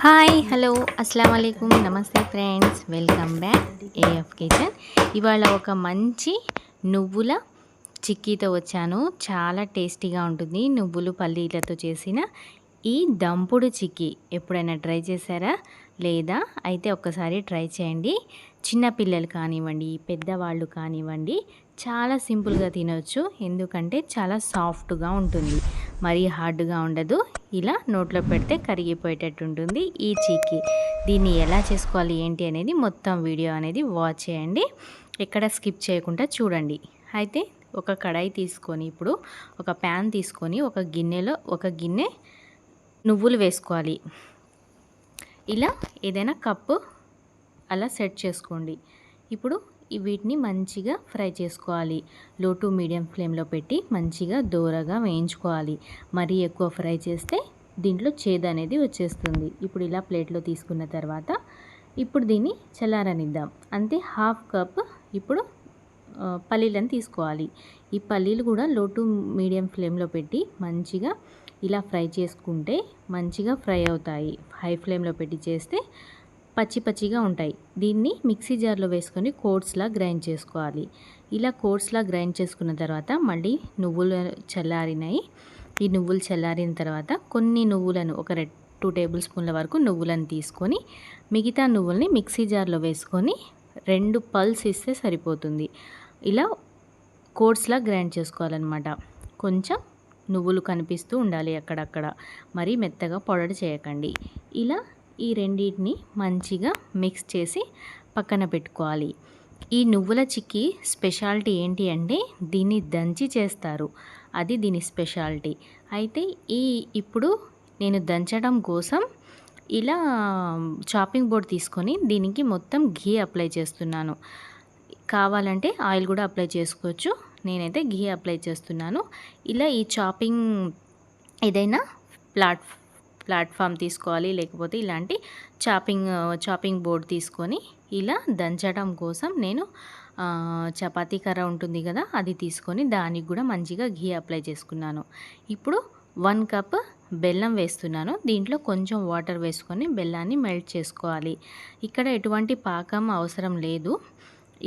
Hi hello అస్సలం అయికం నమస్తే friends welcome back AF kitchen ఇవాళ ఒక మంచి నువ్వుల చిక్కీతో వచ్చాను. చాలా టేస్టీగా ఉంటుంది. నువ్వులు పల్లీలతో చేసిన ఈ దంపుడు చిక్కీ. ఎప్పుడైనా ట్రై చేశారా? లేదా? అయితే ఒక్కసారి ట్రై చేయండి. చిన్నపిల్లలు కానివ్వండి పెద్దవాళ్ళు కానివ్వండి చాలా సింపుల్గా తినవచ్చు ఎందుకంటే చాలా సాఫ్ట్గా ఉంటుంది. మరీ హార్డ్గా ఉండదు. ఇలా నోట్లో పెడితే కరిగిపోయేటట్టు ఉంటుంది ఈ చీకి. దీన్ని ఎలా చేసుకోవాలి ఏంటి అనేది మొత్తం వీడియో అనేది వాచ్ చేయండి. ఎక్కడ స్కిప్ చేయకుండా చూడండి. అయితే ఒక కడాయి తీసుకొని ఇప్పుడు ఒక ప్యాన్ తీసుకొని ఒక గిన్నెలో ఒక గిన్నె నువ్వులు వేసుకోవాలి. ఇలా ఏదైనా కప్పు అలా సెట్ చేసుకోండి. ఇప్పుడు వీటిని మంచిగా ఫ్రై చేసుకోవాలి. లో టు మీడియం ఫ్లేమ్లో పెట్టి మంచిగా దూరగా వేయించుకోవాలి. మరీ ఎక్కువ ఫ్రై చేస్తే దీంట్లో చేదు అనేది వచ్చేస్తుంది. ఇప్పుడు ఇలా ప్లేట్లో తీసుకున్న తర్వాత ఇప్పుడు దీన్ని చల్లారనిద్దాం. అంతే హాఫ్ కప్ ఇప్పుడు పల్లీలను తీసుకోవాలి. ఈ పల్లీలు కూడా లో టు మీడియం ఫ్లేమ్లో పెట్టి మంచిగా ఇలా ఫ్రై చేసుకుంటే మంచిగా ఫ్రై అవుతాయి. హై ఫ్లేమ్లో పెట్టి చేస్తే పచ్చి పచ్చిగా ఉంటాయి. దీన్ని మిక్సీ జార్లో వేసుకొని కోడ్స్లా గ్రైండ్ చేసుకోవాలి. ఇలా కోడ్స్లా గ్రైండ్ చేసుకున్న తర్వాత మళ్ళీ నువ్వులు చల్లారినాయి. ఈ నువ్వులు చల్లారిన తర్వాత కొన్ని నువ్వులను ఒక రెడ్ టూ టేబుల్ స్పూన్ల వరకు నువ్వులను తీసుకొని మిగతా నువ్వుల్ని మిక్సీ జార్లో వేసుకొని రెండు పల్స్ ఇస్తే సరిపోతుంది. ఇలా కోడ్స్లా గ్రైండ్ చేసుకోవాలన్నమాట. కొంచెం నువ్వులు కనిపిస్తూ ఉండాలి అక్కడక్కడ. మరీ మెత్తగా పొడడు చేయకండి. ఇలా ఈ రెండింటిని మంచిగా మిక్స్ చేసి పక్కన పెట్టుకోవాలి. ఈ నువ్వుల చిక్కీ స్పెషాలిటీ ఏంటి అంటే దీన్ని దంచి చేస్తారు. అది దీని స్పెషాలిటీ అయితే ఈ ఇప్పుడు నేను దంచడం కోసం ఇలా చాపింగ్ బోర్డ్ తీసుకొని దీనికి మొత్తం ఘీ అప్లై చేస్తున్నాను. కావాలంటే ఆయిల్ కూడా అప్లై చేసుకోవచ్చు. నేనైతే ఘీ అప్లై చేస్తున్నాను. ఇలా ఈ చాపింగ్ ఏదైనా ప్లాట్ ప్లాట్ఫామ్ తీసుకోవాలి లేకపోతే ఇలాంటి చాపింగ్ చాపింగ్ బోర్డ్ తీసుకొని ఇలా దంచడం కోసం నేను చపాతీ కర్ర ఉంటుంది కదా అది తీసుకొని దానికి కూడా మంచిగా ఘీ అప్లై చేసుకున్నాను. ఇప్పుడు వన్ కప్ బెల్లం వేస్తున్నాను. దీంట్లో కొంచెం వాటర్ వేసుకొని బెల్లాన్ని మెల్ట్ చేసుకోవాలి. ఇక్కడ ఎటువంటి పాకం అవసరం లేదు.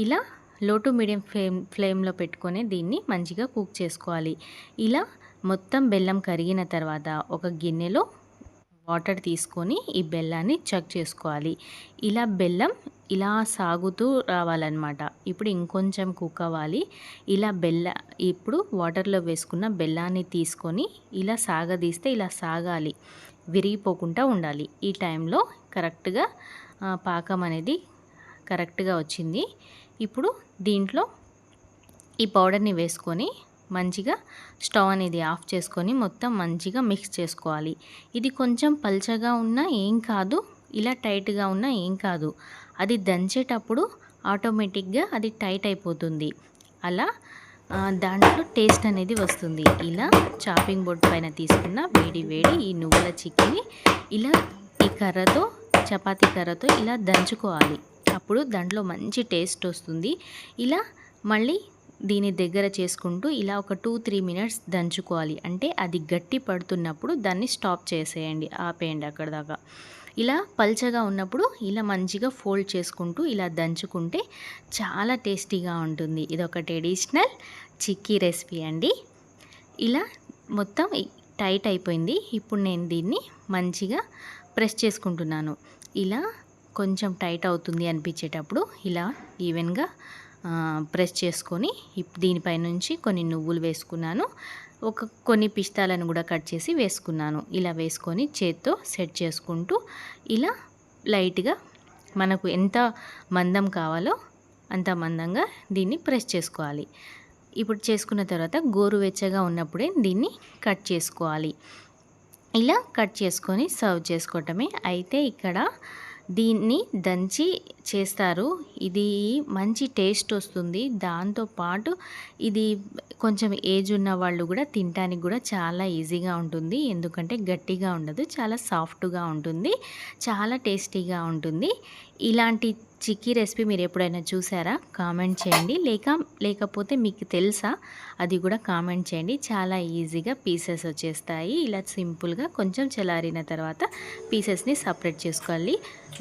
ఇలా లో టు మీడియం ఫ్లేమ్ ఫ్లేమ్లో పెట్టుకొని దీన్ని మంచిగా కుక్ చేసుకోవాలి. ఇలా మొత్తం బెల్లం కరిగిన తర్వాత ఒక గిన్నెలో వాటర్ తీసుకొని ఈ బెల్లాన్ని చెక్ చేసుకోవాలి. ఇలా బెల్లం ఇలా సాగుతూ రావాలన్నమాట. ఇప్పుడు ఇంకొంచెం కుక్ అవ్వాలి. ఇలా బెల్ల ఇప్పుడు వాటర్లో వేసుకున్న బెల్లాన్ని తీసుకొని ఇలా సాగదీస్తే ఇలా సాగాలి. విరిగిపోకుండా ఉండాలి. ఈ టైంలో కరెక్ట్గా పాకం అనేది కరెక్ట్గా వచ్చింది. ఇప్పుడు దీంట్లో ఈ పౌడర్ని వేసుకొని మంచిగా స్టవ్ అనేది ఆఫ్ చేసుకొని మొత్తం మంచిగా మిక్స్ చేసుకోవాలి. ఇది కొంచెం పల్చగా ఉన్నా ఏం కాదు ఇలా టైట్గా ఉన్నా ఏం కాదు. అది దంచేటప్పుడు ఆటోమేటిక్గా అది టైట్ అయిపోతుంది. అలా దాంట్లో టేస్ట్ అనేది వస్తుంది. ఇలా చాపింగ్ బోర్డ్ పైన తీసుకున్న వేడి వేడి ఈ నువ్వుల చిక్కిని ఇలా ఈ కర్రతో చపాతీ కర్రతో ఇలా దంచుకోవాలి. అప్పుడు దాంట్లో మంచి టేస్ట్ వస్తుంది. ఇలా మళ్ళీ దీని దగ్గర చేసుకుంటూ ఇలా ఒక టూ త్రీ మినిట్స్ దంచుకోవాలి. అంటే అది గట్టి పడుతున్నప్పుడు దాన్ని స్టాప్ చేసేయండి ఆపేయండి అక్కడ దాకా. ఇలా పల్చగా ఉన్నప్పుడు ఇలా మంచిగా ఫోల్డ్ చేసుకుంటూ ఇలా దంచుకుంటే చాలా టేస్టీగా ఉంటుంది. ఇది ఒక ట్రెడిషనల్ చిక్కీ రెసిపీ అండి. ఇలా మొత్తం టైట్ అయిపోయింది. ఇప్పుడు నేను దీన్ని మంచిగా ప్రెస్ చేసుకుంటున్నాను. ఇలా కొంచెం టైట్ అవుతుంది అనిపించేటప్పుడు ఇలా ఈవెన్గా ప్రెస్ చేసుకొని దీనిపై నుంచి కొన్ని నువ్వులు వేసుకున్నాను. ఒక కొన్ని పిస్తాలను కూడా కట్ చేసి వేసుకున్నాను. ఇలా వేసుకొని చేత్తో సెట్ చేసుకుంటూ ఇలా లైట్గా మనకు ఎంత మందం కావాలో అంత మందంగా దీన్ని ప్రెస్ చేసుకోవాలి. ఇప్పుడు చేసుకున్న తర్వాత గోరువెచ్చగా ఉన్నప్పుడే దీన్ని కట్ చేసుకోవాలి. ఇలా కట్ చేసుకొని సర్వ్ చేసుకోవటమే. అయితే ఇక్కడ దీన్ని దంచి చేస్తారు. ఇది మంచి టేస్ట్ వస్తుంది. దాంతోపాటు ఇది కొంచెం ఏజ్ ఉన్న వాళ్ళు కూడా తినడానికి కూడా చాలా ఈజీగా ఉంటుంది. ఎందుకంటే గట్టిగా ఉండదు చాలా సాఫ్ట్గా ఉంటుంది చాలా టేస్టీగా ఉంటుంది. ఇలాంటి చిక్కీ రెసిపీ మీరు ఎప్పుడైనా చూసారా? కామెంట్ చేయండి. లేక లేకపోతే మీకు తెలుసా? అది కూడా కామెంట్ చేయండి. చాలా ఈజీగా పీసెస్ వచ్చేస్తాయి. ఇలా సింపుల్గా కొంచెం చెలారిన తర్వాత పీసెస్ని సపరేట్ చేసుకోవాలి.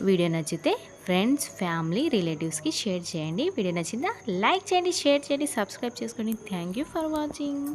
వీడియో నచ్చితే ఫ్రెండ్స్ ఫ్యామిలీ రిలేటివ్స్కి షేర్ చేయండి. వీడియో నచ్చిందా? లైక్ చేయండి షేర్ చేయండి సబ్స్క్రైబ్ చేసుకోండి. Thank you for watching.